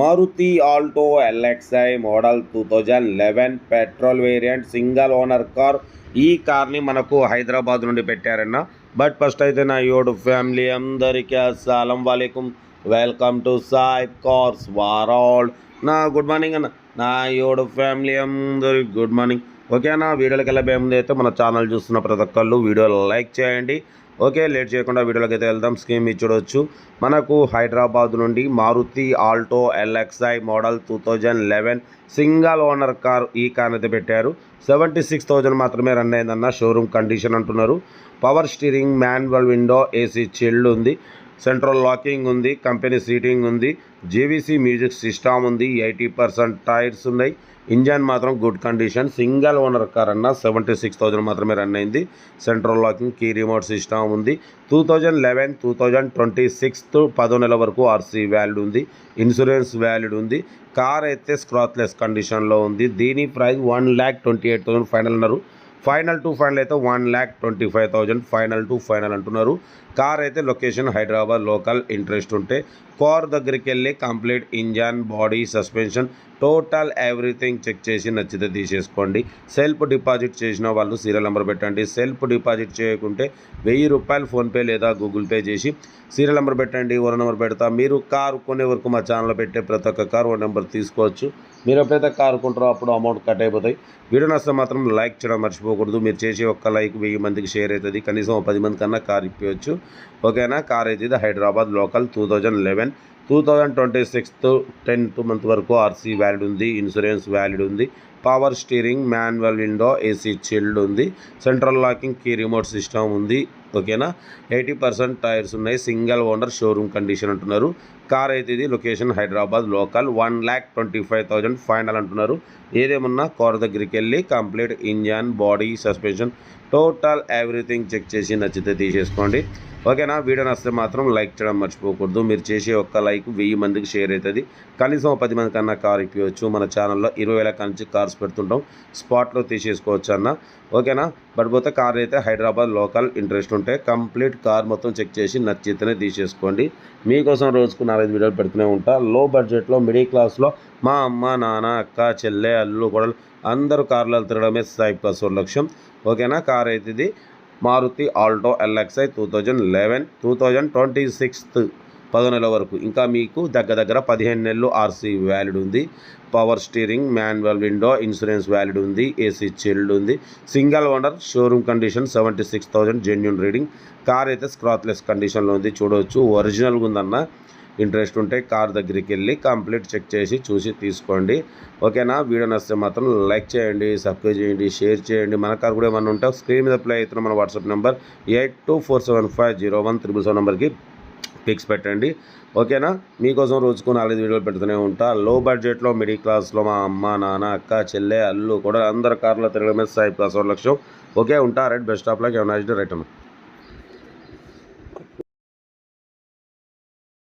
Maruti Alto LXI model two thousand eleven petrol variant single owner car. ఈ కార్ని మనకు హైదరాబాద్ నుండి పెట్టారన్న. బట్ ఫస్ట్ అయితే నా యోడు ఫ్యామిలీ అందరికీ అస్సలం వాలేకుమ్ welcome to Sai cars world నా గుడ్ మార్నింగ్ అన్న. నా యోడు ఫ్యామిలీ అందరికి గుడ్ మార్నింగ్. ఓకేనా? వీడియోలకి వెళ్ళబోయే ముందు అయితే మన ఛానల్ చూస్తున్న ప్రతి ఒక్కళ్ళు వీడియోలు లైక్ చేయండి. ఓకే లేట్ చేయకుండా వీడియోలోకి అయితే వెళ్దాం స్కీమ్ చూడవచ్చు మనకు హైదరాబాద్ నుండి Maruti Alto LXI model two thousand eleven single owner car ఈ కార్ అయితే పెట్టారు. సెవెంటీ సిక్స్ థౌజండ్ మాత్రమే రన్ అయిందన్న షోరూమ్ కండిషన్ అంటున్నారు. Power steering manual window AC chilled ఉంది. సెంట్రల్ లాకింగ్ ఉంది కంపెనీ సీటింగ్ ఉంది జేవీసీ మ్యూజిక్ సిస్టమ్ ఉంది ఎయిటీ పర్సెంట్ టైర్స్ ఉన్నాయి. ఇంజన్ మాత్రం good condition. Single owner car అన్న సెవెంటీ సిక్స్ థౌజండ్ మాత్రమే రన్ అయింది. Central locking key remote system ఉంది. Two thousand eleven two thousand twenty sixth పదో నెల వరకు ఆర్సీ వ్యాలిడ్ ఉంది ఇన్సూరెన్స్ వ్యాలిడ్ ఉంది. కార్ అయితే స్క్రాత్లెస్ కండిషన్లో ఉంది. దీని price one lakh twenty eight thousand final అన్నారు. ఫైనల్ టు ఫైనల్ అయితే one lakh twenty five thousand final to final అంటున్నారు. కార్ అయితే లొకేషన్ హైదరాబాద్ లోకల్ ఇంట్రెస్ట్ ఉంటే కార్ దగ్గరికి వెళ్ళి complete engine body suspension total everything check చేసి నచ్చితే తీసేసుకోండి. సెల్ఫ్ డిపాజిట్ చేసిన వాళ్ళు సీరియల్ నెంబర్ పెట్టండి. సెల్ఫ్ డిపాజిట్ చేయకుంటే వెయ్యి రూపాయలు ఫోన్పే లేదా గూగుల్ పే చేసి సీరియల్ నెంబర్ పెట్టండి ఓన్ నెంబర్ పెడతా. మీరు కారు కొనే వరకు మా ఛానల్లో పెట్టే ప్రతి ఒక్క కారు ఓ నెంబర్ తీసుకోవచ్చు. మీరు ఎప్పుడైతే కారు కొంటారో అప్పుడు అమౌంట్ కట్ అయిపోతాయి. వీడియో నష్టం మాత్రం లైక్ చేయడం మర్చిపోకూడదు. మీరు చేసే ఒక్క లైక్ వెయ్యి మందికి షేర్ అవుతుంది. కనీసం పది మంది కన్నా కారు ఇప్పవచ్చు ఓకేనా? కార్ అయితే ఇది Hyderabad local two thousand eleven two thousand twenty sixth tenth month వరకు ఆర్సీ వ్యాలిడ్ ఉంది ఇన్సూరెన్స్ వ్యాలిడ్ ఉంది power steering manual window AC chilled ఉంది central locking key remote system ఉంది ఓకేనా? ఎయిటీ పర్సెంట్ టైర్స్ ఉన్నాయి. సింగిల్ ఓనర్ షోరూమ్ కండిషన్ అంటున్నారు. Car అయితే ఇది location Hyderabad local. One lakh twenty five thousand final అంటున్నారు. ఏదేమన్నా కార్ దగ్గరికి వెళ్ళి complete engine body suspension total everything check చేసి నచ్చితే తీసేసుకోండి. ఓకేనా? వీడియో నచ్చితే మాత్రం లైక్ చేయడం మర్చిపోకూడదు. మీరు చేసే ఒక్క లైక్ వెయ్యి మందికి షేర్ అవుతుంది. కనీసం పది మంది కన్నా కార్ ఇప్పవచ్చు మన ఛానల్లో ఇరవై వేల నుంచి కార్స్ పెడుతుంటాం. స్పాట్లో తీసేసుకోవచ్చు అన్న. ఓకేనా? బట్ పోతే కార్ అయితే హైదరాబాద్ లోకల్ ఇంట్రెస్ట్ ఉంటే కంప్లీట్ కార్ మొత్తం చెక్ చేసి నచ్చితేనే తీసేసుకోండి. మీకోసం రోజుకు నాలుగైదు వీడియోలు పెడుతూనే ఉంటా. లో బడ్జెట్లో మిడిల్ క్లాస్లో మా అమ్మ నాన్న అక్క చెల్లె అల్లు కూడా అందరూ కార్లలో తిరగడమే సాయి ప్లస్ లక్ష్యం. ఓకేనా? కార్ అయితే ఇది. Maruti Alto LXI two thousand eleven two thousand twenty sixth. పదో నెల వరకు. ఇంకా మీకు దగ్గర దగ్గర పదిహేను నెలలు ఆర్సీ వ్యాలిడ్ ఉంది. Power steering manual window insurance valid ఉంది. ఏసీ చిల్డ్ ఉంది. Single owner showroom condition seventy six thousand genuine reading car అయితే స్క్రాత్లెస్ కండిషన్లో ఉంది. చూడవచ్చు ఒరిజినల్గా ఉందన్న. ఇంట్రెస్ట్ ఉంటే కార్ దగ్గరికి వెళ్ళి కంప్లీట్ చెక్ చేసి చూసి తీసుకోండి. ఓకేనా? వీడియో నచ్చితే మాత్రం లైక్ చేయండి సబ్స్క్రైబ్ చేయండి షేర్ చేయండి. మన కార్ కూడా ఏమన్నా ఉంటే స్క్రీన్ మీద ప్లే అవుతున్న మన WhatsApp number eight two four seven five zero one triple seven నెంబర్కి పిక్స్ పెట్టండి. ఓకేనా? మీకోసం రోజుకు నాలుగు వీడియోలు పెడుతూనే ఉంటా. లో బడ్జెట్లో మిడిల్ క్లాస్లో మా అమ్మ నాన్న అక్క చెల్లె అల్లు కూడా అందరు కార్లో తిరగడమే సాయి ప్లస్ లక్ష్యం. ఓకే ఉంటా. Right best of luck. ఏమైనా రైట్ అన్న.